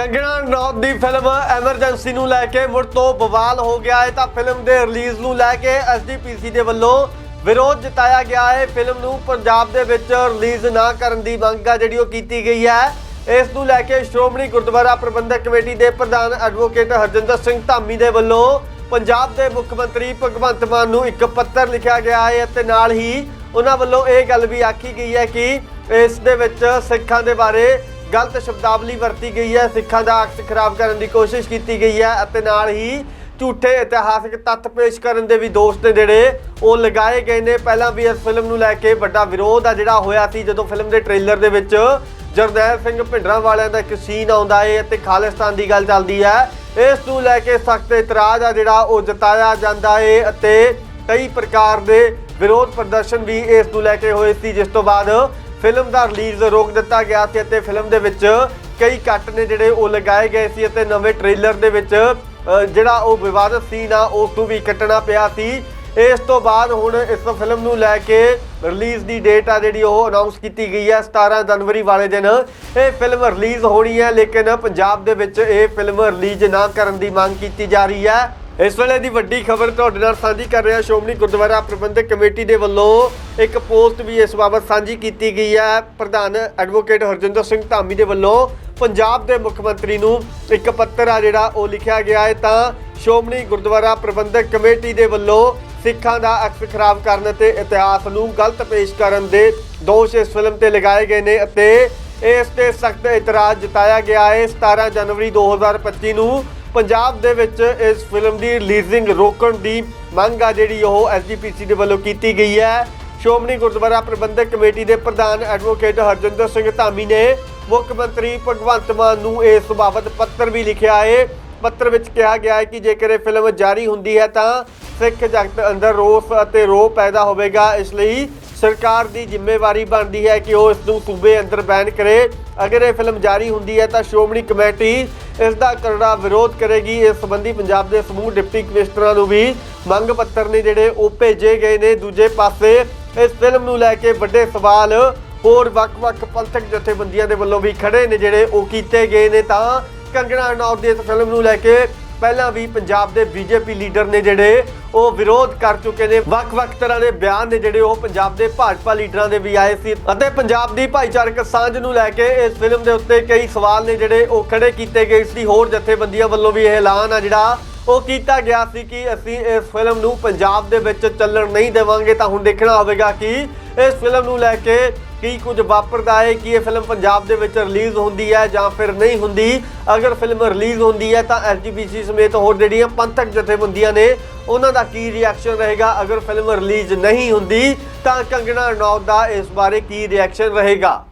ਕੰਗਣਾ ਰਣੌਤ ਦੀ film emergency ਨੂੰ ਲੈ ਕੇ ਮੁੜ ਤੋਂ ਬਵਾਲ ਹੋ ਗਿਆ ਹੈ। ਤਾਂ ਫਿਲਮ ਦੇ ਰਿਲੀਜ਼ ਨੂੰ ਲੈ ਕੇ ਐਸਜੀਪੀਸੀ ਦੇ ਵੱਲੋਂ ਵਿਰੋਧ ਜਤਾਇਆ ਗਿਆ ਹੈ। ਫਿਲਮ ਨੂੰ ਪੰਜਾਬ ਦੇ ਵਿੱਚ ਰਿਲੀਜ਼ ਨਾ ਕਰਨ ਦੀ ਮੰਗ ਆ ਜਿਹੜੀ ਉਹ ਕੀਤੀ ਗਈ ਹੈ। ਇਸ ਨੂੰ ਲੈ ਕੇ ਸ਼੍ਰੋਮਣੀ ਗੁਰਦੁਆਰਾ ਪ੍ਰਬੰਧਕ ਕਮੇਟੀ ਦੇ ਪ੍ਰਧਾਨ ਐਡਵੋਕੇਟ ਹਰਜਿੰਦਰ ਸਿੰਘ ਧਾਮੀ ਦੇ ਵੱਲੋਂ ਪੰਜਾਬ ਦੇ ਮੁੱਖ ਮੰਤਰੀ ਭਗਵੰਤ ਮਾਨ ਨੂੰ ਇੱਕ ਪੱਤਰ ਲਿਖਿਆ ਗਿਆ ਹੈ ਅਤੇ ਨਾਲ ਹੀ ਉਹਨਾਂ ਵੱਲੋਂ ਇਹ ਗੱਲ ਵੀ ਆਖੀ ਗਈ ਹੈ ਕਿ ਇਸ ਦੇ ਵਿੱਚ ਸਿੱਖਾਂ ਦੇ ਬਾਰੇ ਗਲਤ ਸ਼ਬਦਾਵਲੀ ਵਰਤੀ ਗਈ ਹੈ, ਸਿੱਖਾਂ ਦਾ ਅਕਸ ਖਰਾਬ ਕਰਨ ਦੀ ਕੋਸ਼ਿਸ਼ ਕੀਤੀ ਗਈ ਹੈ ਅਤੇ ਨਾਲ ਹੀ ਝੂਠੇ ਇਤਿਹਾਸਕ ਤੱਥ ਪੇਸ਼ ਕਰਨ ਦੇ ਵੀ ਦੋਸ਼ ਨੇ ਜਿਹੜੇ ਉਹ ਲਗਾਏ ਗਏ ਨੇ। ਪਹਿਲਾਂ ਵੀ ਇਸ ਫਿਲਮ ਨੂੰ ਲੈ ਕੇ ਵੱਡਾ ਵਿਰੋਧ ਆ ਜਿਹੜਾ ਹੋਇਆ ਸੀ ਜਦੋਂ ਫਿਲਮ ਦੇ ਟ੍ਰੇਲਰ ਦੇ ਵਿੱਚ ਜਰਨੈਲ ਸਿੰਘ ਭਿੰਡਰਾਂ ਵਾਲਿਆਂ ਦਾ ਇੱਕ ਸੀਨ ਆਉਂਦਾ ਏ ਅਤੇ ਖਾਲਿਸਤਾਨ ਦੀ ਗੱਲ ਚੱਲਦੀ ਹੈ। ਇਸ ਨੂੰ ਲੈ ਕੇ ਸਖਤ ਇਤਰਾਜ਼ ਆ ਜਿਹੜਾ ਉਹ ਜਤਾਇਆ ਜਾਂਦਾ ਹੈ ਅਤੇ ਕਈ ਪ੍ਰਕਾਰ ਦੇ ਵਿਰੋਧ ਪ੍ਰਦਰਸ਼ਨ ਵੀ ਇਸ ਨੂੰ ਲੈ ਕੇ ਹੋਏ ਸੀ, ਜਿਸ ਤੋਂ ਬਾਅਦ ਫਿਲਮ ਦਾ ਰਿਲੀਜ਼ ਰੋਕ ਦਿੱਤਾ ਗਿਆ ਸੀ ਅਤੇ ਫਿਲਮ ਦੇ ਵਿੱਚ ਕਈ ਕੱਟ ਨੇ ਜਿਹੜੇ ਉਹ ਲਗਾਏ ਗਏ ਸੀ ਅਤੇ ਨਵੇਂ ਟ੍ਰੇਲਰ ਦੇ ਵਿੱਚ ਜਿਹੜਾ ਉਹ ਵਿਵਾਦਤ ਸੀ ਨਾ ਉਸ ਨੂੰ ਵੀ ਕੱਟਣਾ ਪਿਆ ਸੀ। ਇਸ ਤੋਂ ਬਾਅਦ ਹੁਣ ਇਸ ਫਿਲਮ ਨੂੰ ਲੈ ਕੇ ਰਿਲੀਜ਼ ਦੀ ਡੇਟ ਆ ਜਿਹੜੀ ਉਹ ਅਨਾਉਂਸ ਕੀਤੀ ਗਈ ਹੈ 17 ਜਨਵਰੀ ਵਾਲੇ ਦਿਨ। ਇਹ ਫਿਲਮ ਰਿਲੀਜ਼ ਹੋਣੀ ਹੈ, ਲੇਕਿਨ ਪੰਜਾਬ ਦੇ ਵਿੱਚ ਇਹ ਫਿਲਮ ਰਿਲੀਜ਼ ਨਾ ਕਰਨ ਦੀ ਮੰਗ ਕੀਤੀ ਜਾ ਰਹੀ ਹੈ। ਇਸ ਵੇਲੇ ਦੀ ਵੱਡੀ ਖਬਰ ਤੁਹਾਡੇ ਨਾਲ ਸਾਂਝੀ ਕਰ ਰਿਹਾ ਸ਼੍ਰੋਮਣੀ ਗੁਰਦੁਆਰਾ ਪ੍ਰਬੰਧਕ ਕਮੇਟੀ ਦੇ ਵੱਲੋਂ ਇੱਕ ਪੋਸਟ ਵੀ ਇਸ ਬਾਬਤ ਸਾਂਝੀ ਕੀਤੀ ਗਈ ਹੈ। ਪ੍ਰਧਾਨ ਐਡਵੋਕੇਟ ਹਰਜਿੰਦਰ ਸਿੰਘ ਧਾਮੀ ਦੇ ਵੱਲੋਂ ਪੰਜਾਬ ਦੇ ਮੁੱਖ ਮੰਤਰੀ ਨੂੰ ਇੱਕ ਪੱਤਰ ਆ ਜਿਹੜਾ ਉਹ ਲਿਖਿਆ ਗਿਆ ਹੈ ਤਾਂ ਸ਼੍ਰੋਮਣੀ ਗੁਰਦੁਆਰਾ ਪ੍ਰਬੰਧਕ ਕਮੇਟੀ ਦੇ ਵੱਲੋਂ ਸਿੱਖਾਂ ਦਾ ਅਕਸ ਖਰਾਬ ਕਰਨ ਅਤੇ ਇਤਿਹਾਸ ਨੂੰ ਗਲਤ ਪੇਸ਼ ਕਰਨ ਦੇ ਦੋਸ਼ ਇਸ ਫਿਲਮ ਤੇ ਲਗਾਏ ਗਏ ਨੇ ਅਤੇ ਇਸ ਤੇ ਸਖਤ ਇਤਰਾਜ਼ ਜਤਾਇਆ ਗਿਆ ਹੈ। 17 ਜਨਵਰੀ 2025 ਨੂੰ ਪੰਜਾਬ ਦੇ ਵਿੱਚ ਇਸ ਫਿਲਮ ਦੀ ਰਿਲੀਜ਼ਿੰਗ ਰੋਕਣ ਦੀ ਮੰਗ ਆ ਜਿਹੜੀ ਉਹ ਐਸਜੀਪੀਸੀ ਦੇ ਵੱਲੋਂ ਕੀਤੀ ਗਈ ਹੈ। ਸ਼੍ਰੋਮਣੀ ਗੁਰਦੁਆਰਾ ਪ੍ਰਬੰਧਕ ਕਮੇਟੀ ਦੇ ਪ੍ਰਧਾਨ ਐਡਵੋਕੇਟ ਹਰਜਿੰਦਰ ਸਿੰਘ ਧਾਮੀ ਨੇ ਮੁੱਖ ਮੰਤਰੀ ਭਗਵੰਤ ਮਾਨ ਨੂੰ ਇਸ ਬਾਬਤ ਪੱਤਰ ਵੀ ਲਿਖਿਆ ਹੈ। ਪੱਤਰ ਵਿੱਚ ਕਿਹਾ ਗਿਆ ਹੈ ਕਿ ਜੇਕਰ ਇਹ ਫਿਲਮ ਜਾਰੀ ਹੁੰਦੀ ਹੈ ਤਾਂ ਸਿੱਖ ਜਗਤ ਅੰਦਰ ਰੋਸ ਅਤੇ ਰੋਹ ਪੈਦਾ ਹੋਵੇਗਾ। ਇਸ ਲਈ ਸਰਕਾਰ ਦੀ ਜ਼ਿੰਮੇਵਾਰੀ ਬਣਦੀ ਹੈ ਕਿ ਉਹ ਇਸ ਨੂੰ ਸੂਬੇ ਅੰਦਰ ਬੈਨ ਕਰੇ। ਅਗਰ ਇਹ ਫਿਲਮ ਜਾਰੀ ਹੁੰਦੀ ਹੈ ਤਾਂ ਸ਼੍ਰੋਮਣੀ ਕਮੇਟੀ ਇਸ ਦਾ ਕਰੜਾ ਵਿਰੋਧ ਕਰੇਗੀ। ਇਸ ਸੰਬੰਧੀ ਪੰਜਾਬ ਦੇ ਸਮੂਹ ਡਿਪਟੀ ਕਮਿਸ਼ਨਰਾਂ ਨੂੰ ਵੀ ਮੰਗ ਪੱਤਰ ਨੇ ਜਿਹੜੇ ਉਹ ਭੇਜੇ ਗਏ ਨੇ। ਦੂਜੇ ਪਾਸੇ ਇਸ ਫਿਲਮ ਨੂੰ ਲੈ ਕੇ ਵੱਡੇ ਸਵਾਲ ਹੋਰ ਵੱਖ-ਵੱਖ ਪੰਥਕ ਜਥੇਬੰਦੀਆਂ ਦੇ ਵੱਲੋਂ ਵੀ ਖੜੇ ਨੇ। ਜਿਹੜੇ ਉਹ ਕੀਤੇ ਗਏ ਨੇ ਤਾਂ ਕੰਗਣਾ ਰਣੌਤ ਦੀ ਇਸ ਫਿਲਮ ਨੂੰ ਲੈ ਕੇ ਪਹਿਲਾਂ ਵੀ ਪੰਜਾਬ ਦੇ ਬੀਜੇਪੀ ਲੀਡਰ ਨੇ ਜਿਹੜੇ ਉਹ ਵਿਰੋਧ ਕਰ ਚੁੱਕੇ ਨੇ। ਵੱਖ-ਵੱਖ ਤਰ੍ਹਾਂ ਦੇ ਬਿਆਨ ਨੇ ਜਿਹੜੇ ਉਹ ਪੰਜਾਬ ਦੇ ਭਾਜਪਾ ਲੀਡਰਾਂ ਦੇ ਵੀ ਆਏ ਸੀ ਅਤੇ ਪੰਜਾਬ ਦੀ ਭਾਈਚਾਰਕ ਸਾਂਝ ਨੂੰ ਲੈ ਕੇ ਇਸ ਫਿਲਮ ਦੇ ਉੱਤੇ ਕਈ ਸਵਾਲ ਨੇ ਜਿਹੜੇ ਉਹ ਖੜੇ ਕੀਤੇ ਗਏ। ਸੀ ਹੋਰ ਜਥੇਬੰਦੀਆਂ ਵੱਲੋਂ ਵੀ ਇਹ ਐਲਾਨ ਆ ਜਿਹੜਾ ਉਹ ਕੀਤਾ ਗਿਆ ਸੀ ਕਿ ਅਸੀਂ ਇਸ ਫਿਲਮ ਨੂੰ ਪੰਜਾਬ ਦੇ ਵਿੱਚ ਚੱਲਣ ਨਹੀਂ ਦੇਵਾਂਗੇ। ਤਾਂ ਹੁਣ ਦੇਖਣਾ ਹੋਵੇਗਾ ਕਿ ਇਸ ਫਿਲਮ ਨੂੰ ਲੈ ਕੇ ਕੀ ਕੁਝ ਵਾਪਰਦਾ ਹੈ, ਕਿ ਇਹ ਫਿਲਮ ਪੰਜਾਬ ਦੇ ਵਿੱਚ ਰਿਲੀਜ਼ ਹੁੰਦੀ ਹੈ ਜਾਂ ਫਿਰ ਨਹੀਂ ਹੁੰਦੀ? ਅਗਰ ਫਿਲਮ ਰਿਲੀਜ਼ ਹੁੰਦੀ ਹੈ ਤਾਂ ਐਸਜੀਪੀਸੀ ਸਮੇਤ ਹੋਰ ਜਿਹੜੀਆਂ ਪੰਥਕ ਜਥੇਬੰਦੀਆਂ ਨੇ, ਉਹਨਾਂ ਦਾ ਕੀ ਰਿਐਕਸ਼ਨ ਰਹੇਗਾ? ਅਗਰ ਫਿਲਮ ਰਿਲੀਜ਼ ਨਹੀਂ ਹੁੰਦੀ ਤਾਂ ਕੰਗਣਾ ਰਣੌਤ ਦਾ ਇਸ ਬਾਰੇ ਕੀ ਰਿਐਕਸ਼ਨ ਰਹੇਗਾ?